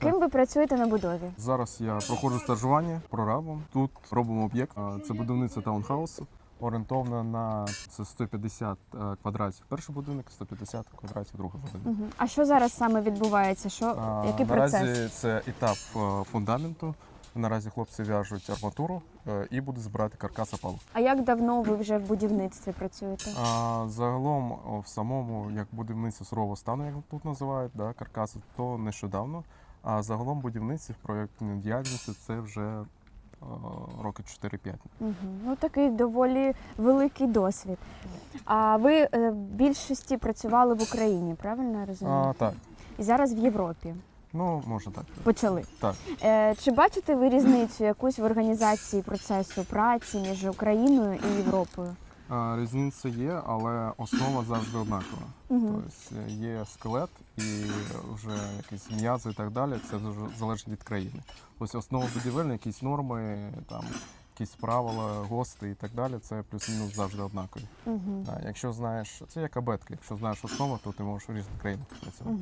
Ким ви працюєте на будові? Зараз я проходжу стажування прорабом. Тут робимо об'єкт. Це будівництво таунхаусу. Орієнтовно на це 150 е, квадратів перший будинок, 150 квадратів другий будинок. Угу. А що зараз саме відбувається? Що А, який Наразі процес? це етап е, фундаменту. Наразі хлопці в'яжуть арматуру е, і будуть збирати каркас опалу. А як давно ви вже в будівництві працюєте? А загалом в самому як будівництво сурового стану, як тут називають, да, каркаси, то нещодавно. А загалом будівництві в проєктній діяльності це вже е, роки 4-5. Угу. Ну такий доволі великий досвід. А ви е, в більшості працювали в Україні, правильно я розумію? А, так, І зараз в Європі ну можна так. почали. Так. Е, чи бачите ви різницю якусь в організації процесу праці між Україною і Європою? Різниця є, але основа завжди однакова. Тобто е, є скелет і вже якісь м'язи і так далі. Це дуже залежить від країни. Ось основа будівельна, якісь норми, там якісь правила, гости і так далі. Це плюс-мінус завжди однакові. Якщо знаєш, це як абетка, якщо знаєш основу, то ти можеш в різних країнах працювати.